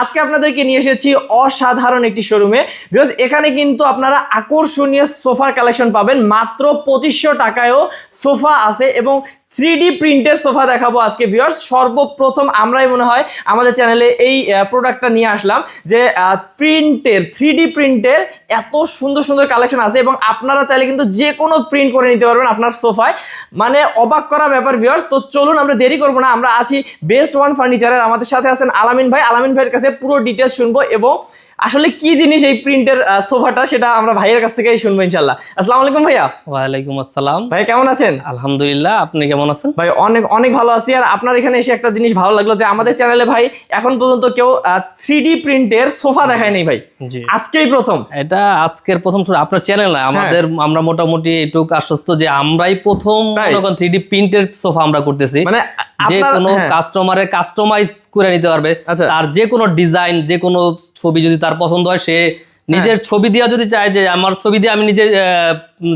আজকে আপনাদেরকে নিয়ে এসেছি অসাধারণ একটি শোরুমে বিকজ এখানে কিন্তু আপনারা আকর্ষণীয় সোফার কালেকশন পাবেন। মাত্র পঁচিশশো টাকায়ও সোফা আছে এবং থ্রি ডি প্রিন্টের সোফা দেখাবো আজকে ভিউয়ার্স সর্বপ্রথম আমরাই মনে হয় আমাদের চ্যানেলে এই প্রোডাক্টটা নিয়ে আসলাম যে প্রিন্টের থ্রি ডি প্রিন্টের এত সুন্দর সুন্দর কালেকশন আছে এবং আপনারা চাইলে কিন্তু যে কোনো প্রিন্ট করে নিতে পারবেন আপনার সোফায়। মানে অবাক করা ব্যাপার ভিউয়ার্স তো চলুন আমরা দেরি করব না, আমরা আছি বেস্ট ওয়ান ফার্নিচারের আমাদের সাথে আছেন আলামিন ভাই। আলামিন ভাইয়ের কাছে পুরো ডিটেলস শুনব এবং আসলে কি জিনিস এই প্রিন্টের সোফাটা সেটা আমরা ভাইয়ের কাছ থেকেই শুনব ইনশাল্লাহ আসসালামু আলাইকুম ভাইয়া। ওয়ালাইকুম আসসালাম। ভাই কেমন আছেন? আলহামদুলিল্লাহ আপনি কেমন আছেন? ভাই অনেক অনেক ভালো আছি। আর আপনার এখানে এসে একটা জিনিস ভালো লাগল যে আমাদের চ্যানেলে ভাই এখন পর্যন্ত কেউ থ্রি ডি প্রিন্টের সোফা দেখায় নাই ভাই। জি। আজকেই প্রথম। এটা আজকের প্রথম আপনার চ্যানেল না। আমাদের আমরা মোটামুটি এটুকু আশ্বস্ত যে আমরাই প্রথম? থ্রি ডি প্রিন্টের সোফা আমরা করতেছি। মানে যে কোনো হ্যাঁ। কাস্টমারের কাস্টমাইজ করে নিতে পারবে। আচ্ছা। তার যে কোনো ডিজাইন যে কোনো ছবি যদি তার পছন্দ হয় সে নিজের ছবি দিয়ে যদি চায় যে আমার ছবি দিয়ে আমি নিজে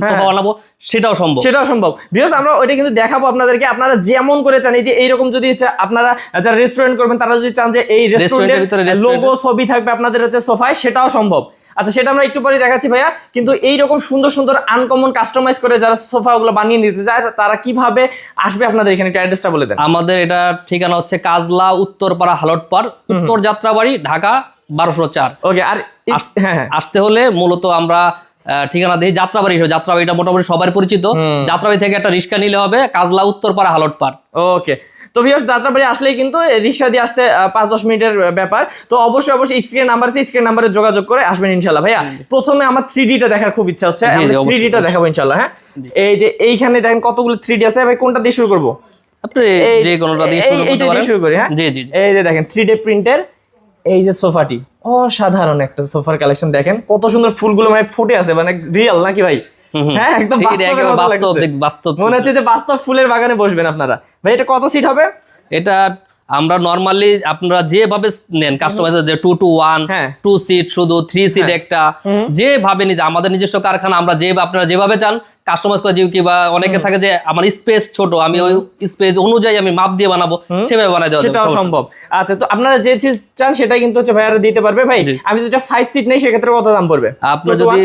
সোফা হ্যাঁ। বানাবো সেটাও সম্ভব। সেটাও সম্ভব। বিকজ আমরা ওইটা কিন্তু দেখাবো আপনাদেরকে। আপনারা যেমন করে চান এই যে এইরকম যদি আপনারা যারা রেস্টুরেন্ট করবেন তারা যদি চান যে এই রেস্টুরেন্টের লোগো ছবি থাকবে আপনাদের হচ্ছে সোফায় সেটাও সম্ভব। আচ্ছা সেটা আমরা একটু পরে দেখাচ্ছি ভাইয়া। কিন্তু এইরকম সুন্দর সুন্দর আনকমন কাস্টমাইজ করে যারা সোফাগুলো বানিয়ে নিতে চায় তারা কীভাবে আসবে আপনাদের এখানে? একটু অ্যাড্রেসটা বলে দেন। আমাদের এটা ঠিকানা হচ্ছে কাজলা উত্তরপাড়া হালটপাড় উত্তর যাত্রাবাড়ি ঢাকা বারোশো চার। ওকে আর হ্যাঁ হ্যাঁ। আসতে হলে মূলত আমরা ঠিকানা দিই যাত্রাবাড়ি হিসেবে যাত্রাবাড়িটা মোটামুটি সবার পরিচিত। যাত্রাবাড়ি থেকে একটা রিক্সা নিলে হবে কাজলা উত্তরপাড়া হালটপাড়। ওকে তো ভিউয়ার্স যাত্রাবাড়ি আসলেই কিন্তু রিক্সা দিয়ে আসতে পাঁচ দশ মিনিটের ব্যাপার। তো অবশ্যই অবশ্যই স্ক্রিন নাম্বার আছে স্ক্রিন নাম্বারে যোগাযোগ করে আসবেন ইনশাল্লাহ ভাইয়া প্রথমে আমার থ্রি ডিটা দেখার খুব ইচ্ছা হচ্ছে। থ্রি ডিটা দেখাবো ইনশাল্লাহ হ্যাঁ? এই যে এইখানে দেখেন কতগুলো থ্রি ডি আছে। ভাই কোনটা দিয়ে শুরু করব? আপনি যে কোনোটা দিয়ে শুরু করতে পারেন। করি হ্যাঁ? জি জি জি। এই যে দেখেন থ্রি ডি প্রিন্টের এই যে সোফাটি অসাধারণ একটা সোফার কালেকশন দেখেন কত সুন্দর ফুলগুলো মানে ফুটে আছে মানে রিয়েল নাকি ভাই। হ্যাঁ একদম বাস্তব মনে হচ্ছে যে বাস্তব ফুলের বাগানে বসবেন আপনারা। ভাই এটা কত সিট হবে? এটা আমরা নর্মালি আপনারা যেভাবে নেন কাস্টমাইজ যে টু টু ওয়ান হ্যাঁ। টু সিট শুধু থ্রি সিট একটা যেভাবে নিজে আমাদের নিজস্ব কারখানা আমরা যে আপনারা যেভাবে চান কাস্টমাইজ করে কিংবা অনেকে থাকে যে আমার স্পেস ছোট আমি ওই স্পেস অনুযায়ী আমি মাপ দিয়ে বানাবো সেভাবে বানাই দেওয়া সেটাও সম্ভব। আচ্ছা তো আপনারা যে চিজ চান সেটাই কিন্তু হচ্ছে ভাইয়ারা দিতে পারবে। ভাই আমি যদি ফাইভ সিট নেই সেক্ষেত্রে কত দাম পড়বে? আপনার যদি?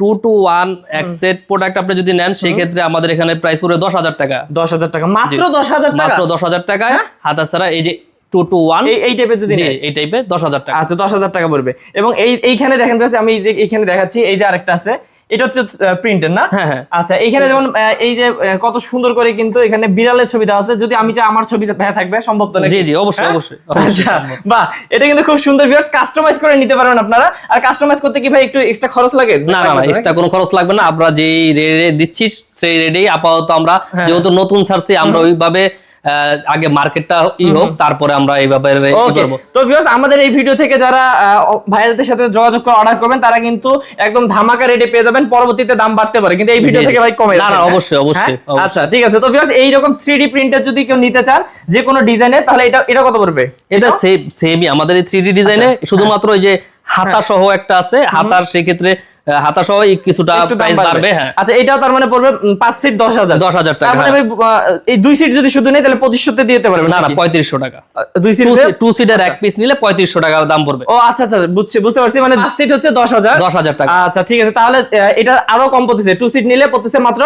টু টু ওয়ান এক সেট প্রোডাক্ট আপনি যদি নেন সেই ক্ষেত্রে আমাদের এখানে প্রাইস পড়বে দশ হাজার টাকা। দশ হাজার টাকা। মাত্র দশ হাজার টাকা? মাত্র দশ হাজার টাকা হাতা ছাড়া এই যে টু টু ওয়ান এই টাইপের যদি এই টাইপে দশ হাজার টাকা। আচ্ছা দশ হাজার টাকা পড়বে। এবং এই এইখানে দেখেন আমি যে এইখানে দেখাচ্ছি এই যে আরেকটা আছে। এটা হচ্ছে প্রিন্টের না হ্যাঁ, হ্যাঁ। আচ্ছা এইখানে যেমন এই যে কত সুন্দর করে কিন্তু এখানে বিড়ালের ছবি দেওয়া আছে যদি আমি চাই আমার ছবি ভাইয়া থাকবে সম্ভব তো? জি জি অবশ্যই হ্যাঁ? অবশ্যই আচ্ছা বাহ এটা কিন্তু খুব সুন্দর ভিউয়ার্স কাস্টমাইজ করে নিতে পারবেন আপনারা আর কাস্টমাইজ করতে কি ভাই একটু এক্সট্রা খরচ লাগে না না না এক্সট্রা কোনো খরচ লাগবে না আমরা যেই রেটে দিচ্ছি সেই রেটেই আপাতত আমরা। যেহেতু নতুন ছাড়ছি আমরা ওইভাবে আগে মার্কেটটা ই হোক তারপরে আমরা এইভাবে ই ওকে করব তো ভিউয়ার্স আমাদের এই ভিডিও থেকে যারা ভাইয়াদের সাথে যোগাযোগ করে অর্ডার করবেন তারা কিন্তু একদম ধামাকা রেটে পেয়ে যাবেন পরবর্তীতে দাম বাড়তে পারে। কিন্তু এই ভিডিও। থেকে ভাই কমে না, না, হ্যাঁ? অবশ্যই, অবশ্যই, হ্যাঁ? আচ্ছা ঠিক আছে। তো ভিউয়ার্স এইরকম 3D প্রিন্টার যদি কেউ নিতে চান যে কোনো ডিজাইনের তাহলে এটা এটা কত পড়বে? এটা সেম সেমই আমাদের এই থ্রি ডি ডিজাইনে আচ্ছা, শুধুমাত্র ওই যে হাতা সহ একটা আছে হাতার সেক্ষেত্রে আহ, হাতা সহ কিছুটা প্রাইস বাড়বে। হ্যাঁ। আচ্ছা এটাও তার মানে পড়বে উম, পাঁচ সিট দশ হাজার। দশ হাজার টাকা। তার মানে। ভাই, এই দুই সিট যদি শুধু নেই তাহলে পঁচিশশোতে দিতে পারবেন না না নাকি? পঁয়ত্রিশশো টাকা। দুই সিট টু সিটের এক পিস নিলে পঁয়ত্রিশশো টাকা দাম পড়বে। ও আচ্ছা আচ্ছা বুঝছি বুঝতে পারছি মানে সিট হচ্ছে দশ হাজার। দশ হাজার টাকা। আচ্ছা ঠিক আছে তাহলে এটা আরও কম পড়তেছে। টু সিট নিলে পড়তেছে মাত্র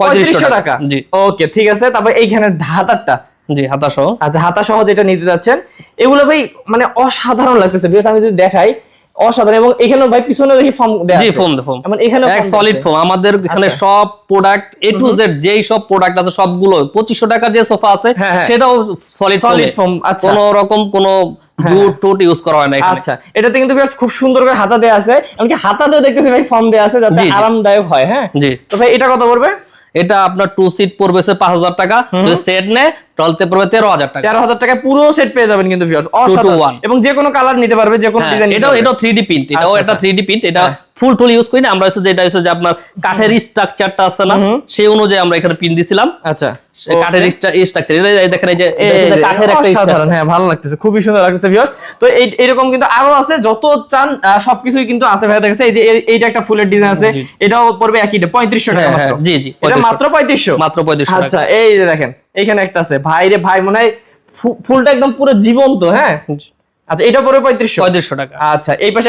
পঁয়ত্রিশশো টাকা। জি। ওকে ঠিক আছে তারপর এইখানে হাতারটা। জি হাতা সহ আচ্ছা হাতা সহ যেটা নিতে যাচ্ছেন এগুলো ভাই মানে অসাধারণ লাগতেছে বিকজ আমি যদি দেখাই অসাধারণ এবং এখানে ভাই পিছনে দেখি ফর্ম দেয়া জি। ফোম ফোম মানে এখানে এক সলিড ফোম আমাদের এখানে আচ্ছা। সব প্রোডাক্ট এ টু জেড যেই সব প্রোডাক্ট আছে সবগুলো পঁচিশশো টাকার যে সোফা আছে হ্যাঁ, হ্যাঁ। সেটাও সলিড Solid foam, আচ্ছা। কোন রকম কোন জুট টুট ইউজ করা হয় না এখানে। আচ্ছা এটাতে কিন্তু বেশ খুব সুন্দর করে হাতা দেয়া আছে। এমনকি হাতাতেও দেখতেছি ভাই ফর্ম দেয়া আছে যাতে। আরামদায়ক হয় হ্যাঁ? জি। তো ভাই এটা কত পড়বে? এটা আপনার টু সিট পড়বে পাঁচ হাজার টাকা। সেট নেয় টলতে পড়বে তেরো হাজার টাকা। তেরো হাজার পুরো সেট পেয়ে যাবেন কিন্তু ভিউয়ার্স to অসাধারণ। এবং যে কোনো কালার নিতে পারবে যে কোনো হ্যাঁ, ডিজাইন এটাও এটাও থ্রি ডি প্রিন্ট এটাও আচ্ছা, একটা আচ্ছা। থ্রি ডি প্রিন্ট এটা। ফুল টুল ইউজ করি না আমরা হচ্ছে যেটা হচ্ছে যে আপনার কাঠের স্ট্রাকচারটা আছে না সেই অনুযায়ী আমরা এখানে পিন দিছিলাম। আচ্ছা। কাঠের স্ট্রাকচার দেখেন এই যে কাঠের একটা হ্যাঁ ভালো লাগতেছে খুবই সুন্দর লাগতেছে ভিউয়ার্স তো এই এরকম কিন্তু আরও আছে যত চান সবকিছুই কিন্তু আছে। ভাই দেখেছে এই যে এইটা একটা ফুলের ডিজাইন আছে এটাও পড়বে একই টাকা হ্যাঁ, মাত্র। হ্যাঁ, জি, জি, এটা মাত্র পঁয়ত্রিশশো? মাত্র 3500 টাকা। আচ্ছা এই যে দেখেন। এইখানে একটা আছে। ভাই রে ভাই মনে হয় ফুলটা একদম পুরো জীবন্ত হ্যাঁ? আচ্ছা এটা পরে পঁয়ত্রিশশো। পঁয়ত্রিশশো টাকা। আচ্ছা এই পাশে